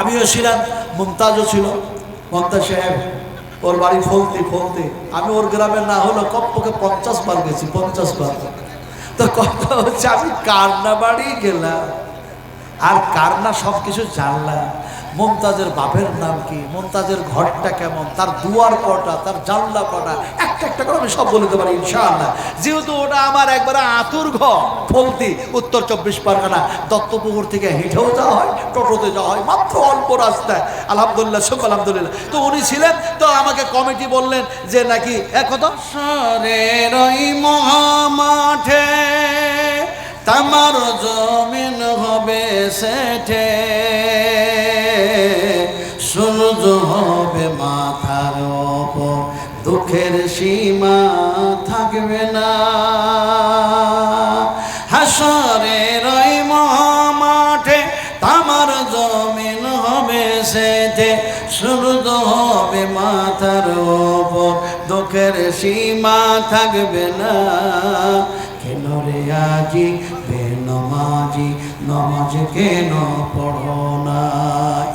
আমিও ছিলাম, মুমতাজও ছিল, মমতাজ সাহেব, ওর বাড়ি ফলতে ফলতে। আমি ওর গ্রামে না হলো কমপক্ষে পঞ্চাশ বার গেছি, পঞ্চাশ বার। তো কথা হচ্ছে আমি কান্না বাড়ি গেলাম, আর কার না সব কিছু জানলাম। মমতাজের বাপের নাম কি? মমতাজের ঘরটা কেমন? তার দুয়ার কটা, তার জানলা কটা? একটা একটা করে আমি সব বলতে পারি ইনশাআল্লাহ। যেহেতু ওটা আমার একবারে আতুর ঘর, ফলতি, উত্তর চব্বিশ পরগনা, দত্তপুকুর থেকে হেঁটেও যাওয়া হয়, টোটোতে যাওয়া হয়, মাত্র অল্প রাস্তায়। আলহামদুলিল্লাহ সব আলহামদুলিল্লাহ। তো উনি ছিলেন, তো আমাকে কমিটি বললেন যে নাকি এক ওই মহামাঠে, তামার জমিন হবে সেঠে। দুঃখের সীমা থাকবে না। হাসরের ওই মহামাঠে তামার জমিন হবে সেতে সূর্য হবে মাথার ওপর। দুঃখের সীমা থাকবে না। কেন রে আজি বেনমাজি নমাজ কেন পড়ো না?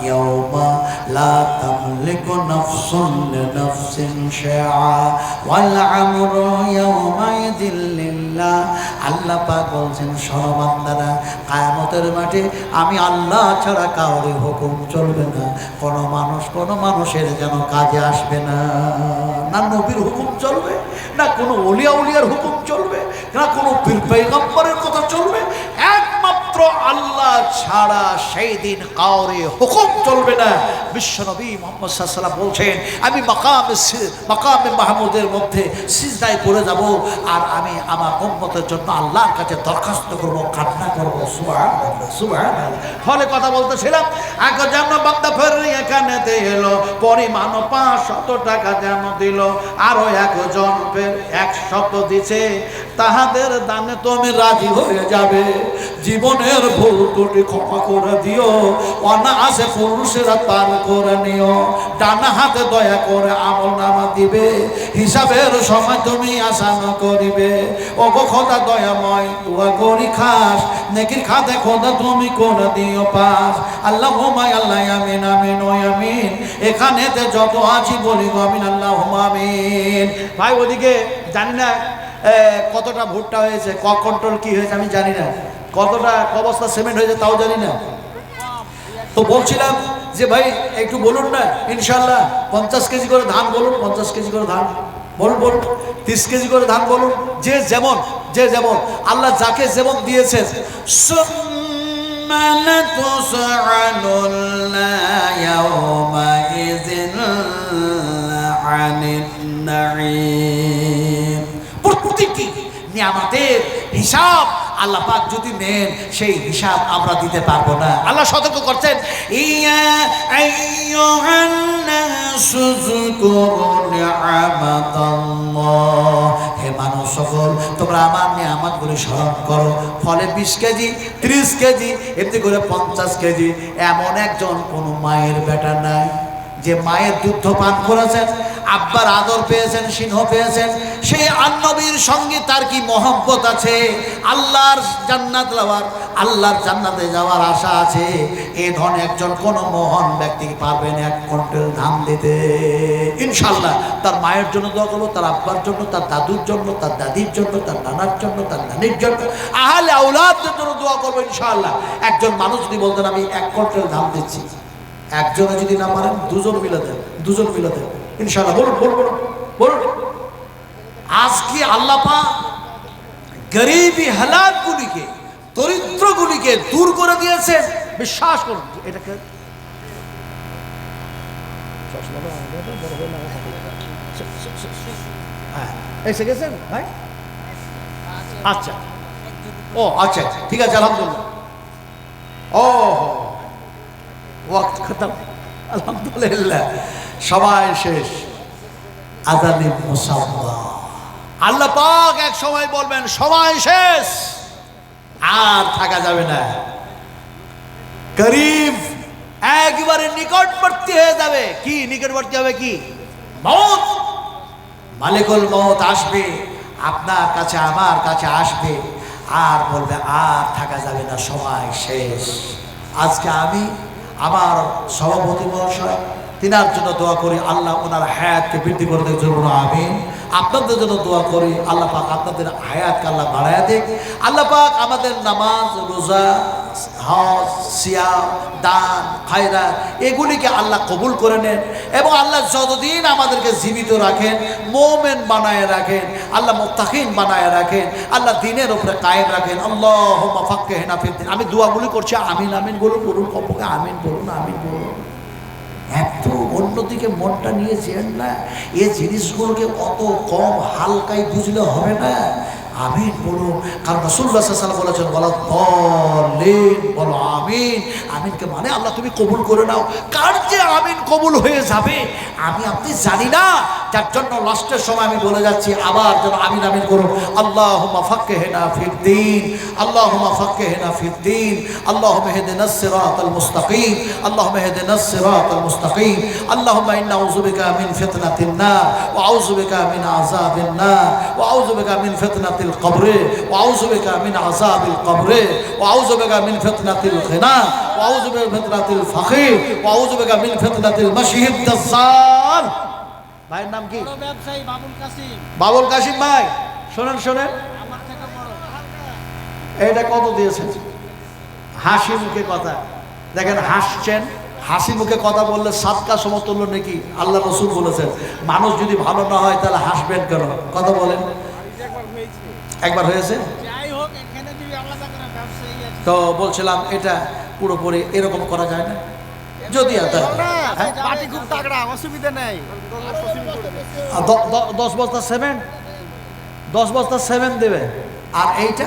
ইয়াউমা তামলিকু নাফসুন লিনাফসিন শাইআ ওয়াল আমরু ইয়াউমাইযিন লিল্লাহ আল্লাহ পাক বলছেন সরবান্দারা কায়ামতের মাঠে আমি আল্লাহ ছাড়া কাউরে হুকুম চলবে না। কোনো মানুষ কোনো মানুষের যেন কাজে আসবে না। না নবীর হুকুম চলবে, না কোনো অলিয়া উলিয়ার হুকুম চলবে, না কোনো পীর পৈগম্বরের কথা চলবে একমাত্র আল্লাহ ছাড়া সেই দিন কাউরে হুকুম চলবে না। বিশ্বনবী মোহাম্মদ সাল্লাম বলছেন, আমি মাকামে মাকামে মাহমুদের মধ্যে সিজদায় পড়ে যাব আর আমি আমার উম্মতের জন্য আল্লাহর কাছে দরখাস্ত করব, কান্না করব। ফলে কথা বলতেছিলাম, আগে যেন বান্দা ফের এখানে এলো পরিমাণ পাঁচ শত টাকা যেন দিল, আরও একজন ফের এক শত দিছে। তাহাদের দানে তুমি রাজি হয়ে যাবে। জীবনের ভুল ত্রুটি ক্ষমা করে দিও। অনায়াসে পুরুষেরা পার করে নিও। ডানা হাতে দয়া করে আমল নামা দিবে। হিসাবের সময় তুমি আসান করিবে। ও খোদা দয়াময় তুয়া করি খাস। নেকির খাতে খোদা তুমি করে দিও পাস। আল্লাহ হুমায় আল্লাহ, আমিন আমিন ও আমিন। এখানেতে যত আছি বলি আমিন আল্লাহ আমিন। ভাই, ওদিকে জানি না কতটা ভুট্টা হয়েছে ক কন্ট্রোল কি হয়েছে আমি জানি না কতটা ক বস্তা সিমেন্ট হয়েছে তাও জানি না তো বলছিলাম যে ভাই একটু বলুন না ইনশাল্লাহ পঞ্চাশ কেজি করে ধান বলুন পঞ্চাশ কেজি করে ধান বলুন বলুন তিরিশ কেজি করে ধান বলুন যে যেমন যে যেমন আল্লাহ যাকে যেমন দিয়েছেন ثم لتسألن يومئذ عن النعيم প্রতিটি নিয়ামাতের হিসাব আল্লাহ পাক যদি নেন, সেই হিসাব আমরা দিতে পারব না। আল্লাহ সতর্ক করছেন হে মানুষ সকল, তোমরা আমার নিয়ামত গুলি স্মরণ করো। ফলে বিশ কেজি, ত্রিশ কেজি, এমনি করে পঞ্চাশ কেজি, এমন একজন কোনো মায়ের বেটা নাই, যে মায়ের দুধ পান করেছেন আব্বার আদর পেয়েছেন, সিংহ পেয়েছেন। সেই আন্নবীর সঙ্গে তার কি মহব্বত আছে? আল্লাহর জান্নাত যাওয়ার আল্লাহর জান্নাতে যাওয়ার আশা আছে? এ ধরনের একজন কোন মহান ব্যক্তি পারবেন এক কুইন্টাল ধান দিতে। ইনশাল্লাহ তার মায়ের জন্য দোয়া করব, তার আব্বার জন্য, তার দাদুর জন্য, তার দাদির জন্য, তার নানার জন্য, তার নানির জন্য। আহলে আউলাদদের জন্য দোয়া করব ইনশাআল্লাহ। একজন মানুষ যদি বলতেন, আমি এক কন্টেল ধান দিচ্ছি। একজনে যদি না পারেন, দুজন মিলে দেন দুজন মিলে দেন ইনশাআল্লাহ, বলুন বলুন বলুন আজকে আল্লাহ পাক গরিবি হালাতগুলিকে দরিদ্রগুলিকে দূর করে দিয়েছেন? বিশ্বাস করুন, এটাকে হ্যাঁ এসে ভাই? আচ্ছা। ও আচ্ছা ঠিক আছে, আলহামদুলিল্লাহ। ও ওয়াক্ত খতম। আলহামদুলিল্লাহ। সবাই শেষ। আদানি মুসাম্মা আল্লাহ পাক এক সময় বলবেন, সবাই শেষ। আর থাকা যাবে না। গরিব একবারে নিকটবর্তী হয়ে যাবে। কি নিকটবর্তী হবে কি? মত মালিকুল মত আসবে। আপনার কাছে, আমার কাছে আসবে। আর বলবে, আর থাকা যাবে না সময় শেষ। আজকে আমি আমার সভাপতি মহাশয়, তিনার জন্য দোয়া করি আল্লাহ ওনার হায়াতকে বৃদ্ধি করে দেয় জন্য, আমিন। আপনাদের জন্য দোয়া করি, আল্লাহ পাক আপনাদের হায়াতকে আল্লাহ বাড়ায় দিক। আল্লাহ পাক আমাদের নামাজ, রোজা হজ, সিয়াম, দান খায়রা এগুলিকে আল্লাহ কবুল করে নেন এবং আল্লাহ যতদিন আমাদেরকে জীবিত রাখেন, মোমেন বানায় রাখেন, আল্লাহ মোত্তাকিন বানায় রাখেন, আল্লাহ দিনের উপরে কায়েম রাখেন আল্লাহ মাফাক্কে হেনা ফিরদিন আমি দোয়াগুলি করছি, আমিন আমিন বলুন বলুন, কপকে আমিন বলুন আমিন বলুন। এত অন্যদিকে মনটা নিয়ে যেন না এ জিনিসগুলোকে অত কম হালকাই বুঝলে হবে না। আমিন বলুন। কারণ রসুল্লাহ সাল্লাম বলেছেন বলো বলেন বলো আমিন। আমিনকে মানে আল্লাহ তুমি কবুল করে নাও। কার যে আমিন কবুল হয়ে যাবে, আমি আপনি জানি না। যার জন্য লাস্টের সময় আমি বলে যাচ্ছি, আবার যেন আমিন আমিন করুন। আল্লাহ হুমা ফাক্কে হেনা ফিদ্দিন আল্লাহ হুমা ফাক্কে হেনা ফিদ্দিন আল্লাহ মেহেদে নসরাত আল মুস্তাকিম আল্লাহ মেহেদে নসরাত আল মুস্তাকিম আল্লাহ ইন্না আউজুবিকা মিন ফিতনাতিন নার, ওয়া আউজুবিকা মিন আযাবিন নার, ওয়া আউজুবিকা মিন ফিতনাতিল কবরে, ওয়া আউজুবিকা মিন আযাবিল কবর, ওয়া আউজুবিকা মিন ফিতনাতিল গিনা ওয়া আউজুবিকা মিন ফিতনাতিল ফাখির, ওয়া আউজুবিকা মিন ফিতনাতিল মাসিহিদ দাজ্জাল। ভাইয়ের নাম কি? ব্যবসায়ী বাবুল কাসিম। বাবুল কাশিম ভাই শোনেন শোনেন। এটা কত দিয়েছেন? হাসি মুখে কথা। দেখেন হাসছেন হাসি মুখে কথা বললে সাতকা সমতুল্য নাকি আল্লাহ রসুল বলেছেন। মানুষ যদি ভালো না হয় তাহলে হাসবেন কেন? কথা বলেন। একবার হয়েছে? তো বলছিলাম এটা পুরোপুরি এরকম করা যায় না। যদি হ্যাঁ? পার্টি খুব তাগড়া অসুবিধা নেই। আর দ- দ- দশ বস্তা সেভেন দশ বস্তা সেভেন দেবে। আর এইটা?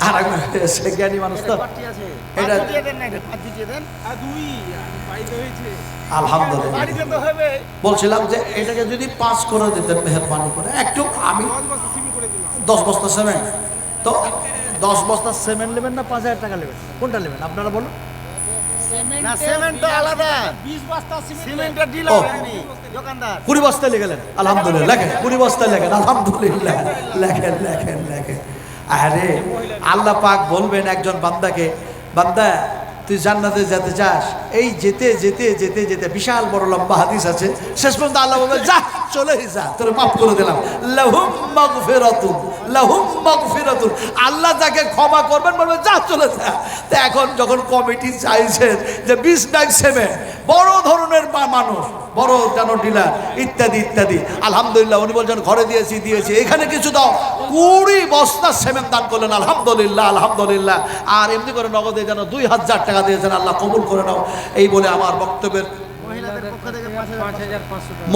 আর একবার জ্ঞানী মানুষ তো। এটা- আলহামদুলিল্লাহ। বলছিলাম যে এটাকে যদি পাঁচ করে দিতেন মেহরবানি করে একটু আমি দশ বস্তা সেভেন তো দশ বস্তা সেমেন্ট নেবেন না পাঁচ হাজার টাকা নেবেন। কোনটা নেবেন? আপনারা বলুন। না সিমেন্ট তো আলাদা। বিশ বস্তা সিমেন্ট সিমেন্টের ও। ডিলার আমি দোকানদার। কুড়ি বস্তা লিখেলেন আলহামদুলিল্লাহ লেখেন কুড়ি বস্তা লেখেন আলহামদুলিল্লাহ লেখেন লেখেন লেখেন। আরে আল্লাহ পাক বলবেন একজন বান্দাকে বান্দা তুই জান্নাতে যেতে চাস। এই যেতে যেতে যেতে যেতে বিশাল বড় লম্বা হাদিস আছে। শেষ পর্যন্ত আল্লাহ বলবে, যা, চলে যা, তোর মাফ করে দিলাম। লহুম লাহুম মাগফিরাতুন লাহুম মাগফিরাতুন। আল্লাহ যাকে ক্ষমা করবেন, বলবে, যা, চলে যা। তো এখন যখন কমিটি চাইছেন যে বিশ ব্যাগ সেমে বড় ধরনের মানুষ বড় যেন ডিলার ইত্যাদি ইত্যাদি। আলহামদুলিল্লাহ উনি বলছেন ঘরে দিয়েছি দিয়েছি এখানে কিছু দাও। কুড়ি বস্তা সেমেন দান করলেন আলহামদুলিল্লাহ আলহামদুলিল্লাহ। আর এমনি করে নগদে যেন দুই হাজার টাকা দিয়েছেন আল্লাহ কবুল করে নাও। এই বলে আমার বক্তব্যের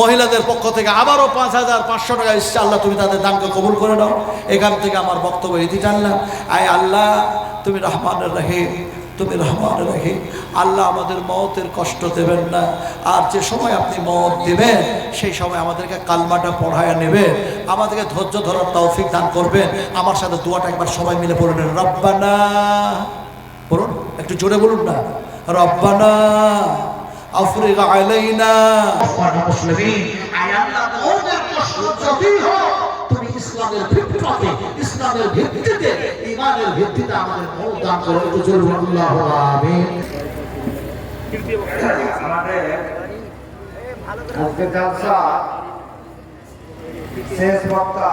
মহিলাদের পক্ষ থেকে আবারও পাঁচ হাজার পাঁচশো টাকা এসছে আল্লাহ তুমি তাদের দানকে কবুল করে নাও। এখান থেকে আমার বক্তব্য ইতি টানলাম। আয় আল্লাহ তুমি রহমানের রাহে তুমি রহমানের রাহে আল্লাহ আমাদের মতের কষ্ট দেবেন না। আর যে সময় আপনি মত দেবেন, সেই সময় আমাদেরকে কালমাটা পড়ায় নেবেন। আমাদেরকে ধৈর্য ধরার তৌফিক দান করবেন। আমার সাথে দোয়াটা একবার সবাই মিলে বলবেন রব্বানা। বলুন একটু জোরে বলুন না। রব্বানা। আফরিক আলাইনা। মুসলিমিন আল্লাহ তুমি ইসলামের ভিত্তিতে ইসলামের ভিত্তিতে ইমানের ভিত্তিতে আমাদের মূল দান করো, একটু জোরে বলুন, আল্লাহু আমিন। আমাদের আজকে জলসা শেষ বক্তা